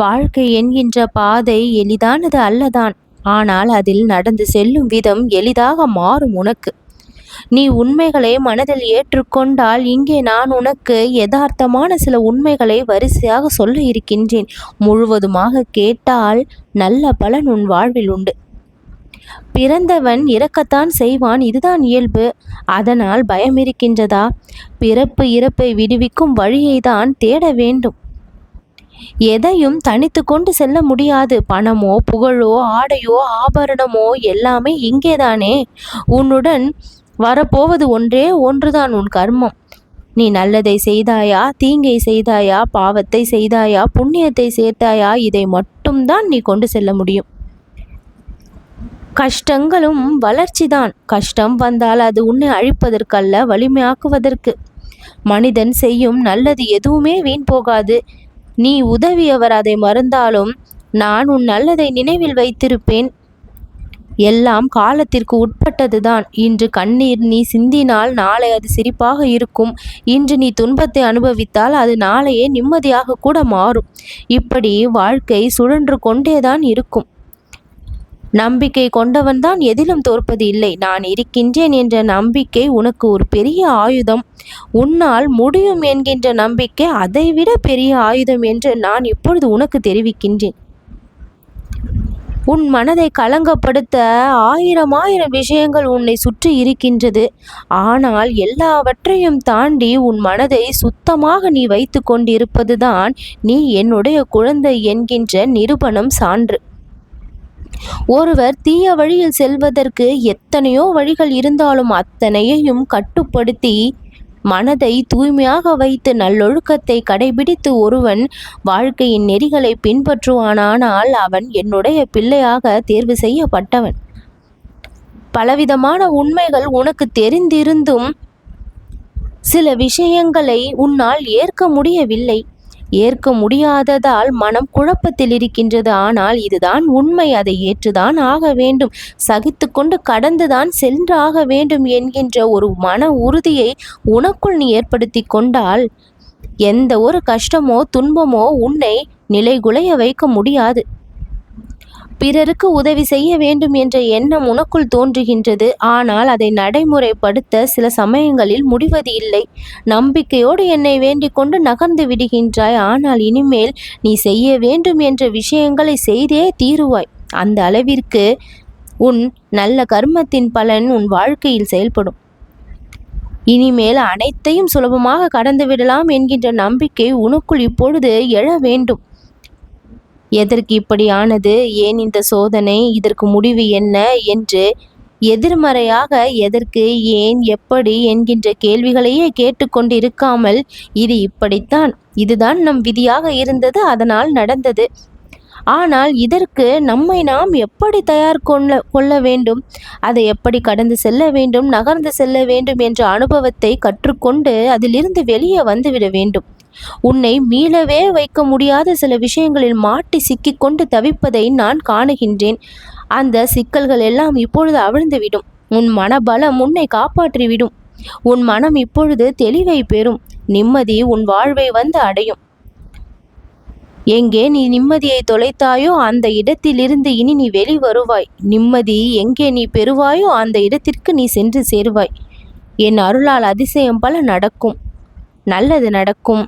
வாழ்க்கை என்கின்ற பாதை எளிதானது அல்லதான். ஆனால் அதில் நடந்து செல்லும் விதம் எளிதாக மாறும் உனக்கு. நீ உண்மைகளை மனதில் ஏற்றுக்கொண்டால் இங்கே நான் உனக்கு யதார்த்தமான சில உண்மைகளை வரிசையாக சொல்ல இருக்கின்றேன். முழுவதுமாக கேட்டால் நல்ல பலன் உன் வாழ்வில் உண்டு. பிறந்தவன் இறக்கத்தான் செய்வான் இதுதான் இயல்பு. அதனால் பயம் இருக்கின்றதா பிறப்பு இறப்பை விடுவிக்கும் வழியை தான் தேட வேண்டும். எதையும் தனித்து கொண்டு செல்ல முடியாது. பணமோ புகழோ ஆடையோ ஆபரணமோ எல்லாமே இங்கேதானே. உன்னுடன் வரப்போவது ஒன்றே ஒன்றுதான் உன் கர்மம். நீ நல்லதை செய்தாயா தீங்கை செய்தாயா பாவத்தை செய்தாயா புண்ணியத்தை சேர்த்தாயா இதை மட்டும்தான் நீ கொண்டு செல்ல முடியும். கஷ்டங்களும் வளர்ச்சிதான். கஷ்டம் வந்தால் அது உன்னை அழிப்பதற்கல்ல வலிமையாக்குவதற்கு. மனிதன் செய்யும் நல்லது எதுவுமே வீண் போகாது. நீ உதவியவர் அதை மறந்தாலும் நான் உன் நல்லதை நினைவில் வைத்திருப்பேன். எல்லாம் காலத்திற்கு உட்பட்டதுதான். இன்று கண்ணீர் நீ சிந்தினால் நாளை அது சிரிப்பாக இருக்கும். இன்று நீ துன்பத்தை அனுபவித்தால் அது நாளையே நிம்மதியாக கூட மாறும். இப்படி வாழ்க்கை சுழன்று கொண்டேதான் இருக்கும். நம்பிக்கை கொண்டவன்தான் எதிலும் தோற்பது இல்லை. நான் இருக்கின்றேன் என்ற நம்பிக்கை உனக்கு ஒரு பெரிய ஆயுதம். உன்னால் முடியும் என்கின்ற நம்பிக்கை அதைவிட பெரிய ஆயுதம் என்று நான் இப்பொழுது உனக்கு தெரிவிக்கின்றேன். உன் மனதை கலங்கப்படுத்த ஆயிரம் ஆயிரம் விஷயங்கள் உன்னை சுற்றி இருக்கின்றது. ஆனால் எல்லாவற்றையும் தாண்டி உன் மனதை சுத்தமாக நீ வைத்து கொண்டிருப்பதுதான் நீ என்னுடைய குழந்தை என்கின்ற நிரூபணம் சான்று. ஒருவர் தீய வழியில் செல்வதற்கு எத்தனையோ வழிகள் இருந்தாலும் அத்தனையையும் கட்டுப்படுத்தி மனதை தூய்மையாக வைத்து நல்லொழுக்கத்தை கடைபிடித்து ஒருவன் வாழ்க்கையின் நெறிகளை பின்பற்றுவானானால் அவன் என்னுடைய பிள்ளையாக தேர்வு செய்யப்பட்டவன். பலவிதமான உண்மைகள் உனக்கு தெரிந்திருந்தும் சில விஷயங்களை உன்னால் ஏற்க முடியவில்லை. ஏற்க முடியாததால் மனம் குழப்பத்தில் இருக்கின்றது. ஆனால் இதுதான் உண்மை. அதை ஏற்றுதான் ஆக வேண்டும். சகித்து கொண்டு கடந்துதான் சென்றாக வேண்டும் என்கின்ற ஒரு மன உறுதியை உனக்குள் நீ ஏற்படுத்தி கொண்டால் எந்த ஒரு கஷ்டமோ துன்பமோ உன்னை நிலைகுலைய வைக்க முடியாது. பிறருக்கு உதவி செய்ய வேண்டும் என்ற எண்ணம் உனக்குள் தோன்றுகின்றது. ஆனால் அதை நடைமுறைப்படுத்த சில சமயங்களில் முடிவது இல்லை. நம்பிக்கையோடு என்னை வேண்டிக் கொண்டு நகர்ந்து விடுகின்றாய். ஆனால் இனிமேல் நீ செய்ய வேண்டும் என்ற விஷயங்களை செய்தே தீருவாய். அந்த அளவிற்கு உன் நல்ல கர்மத்தின் பலன் உன் வாழ்க்கையில் செயல்படும். இனிமேல் அனைத்தையும் சுலபமாக கடந்து விடலாம் என்கின்ற நம்பிக்கை உனக்குள் இப்பொழுது எழ வேண்டும். எதற்கு இப்படியானது? ஏன் இந்த சோதனை? இதற்கு முடிவு என்ன? என்று எதிர்மறையாக எதற்கு ஏன் எப்படி என்கின்ற கேள்விகளையே கேட்டுக்கொண்டு இருக்காமல் இது இப்படித்தான். இதுதான் நம் விதியாக இருந்தது அதனால் நடந்தது. ஆனால் இதற்கு நம்மை நாம் எப்படி தயார் கொள்ள கொள்ள வேண்டும்? அதை எப்படி கடந்து செல்ல வேண்டும்? நகர்ந்து செல்ல வேண்டும் என்ற அனுபவத்தை கற்றுக்கொண்டு அதிலிருந்து வெளியே வந்துவிட வேண்டும். உன்னை மீளவே வைக்க முடியாத சில விஷயங்களில் மாட்டி சிக்கிக்கொண்டு தவிப்பதை நான் காணுகின்றேன். அந்த சிக்கல்கள் எல்லாம் இப்பொழுது அவிழ்ந்துவிடும். உன் மனபலம் உன்னை காப்பாற்றிவிடும். உன் மனம் இப்பொழுது தெளிவை பெறும். நிம்மதி உன் வாழ்வை வந்து அடையும். எங்கே நீ நிம்மதியை தொலைத்தாயோ அந்த இடத்திலிருந்து இனி நீ வெளி வருவாய் நிம்மதி எங்கே நீ பெறுவாயோ அந்த இடத்திற்கு நீ சென்று சேருவாய். என் அருளால் அதிசயம் பல நடக்கும். நல்லது நடக்கும்.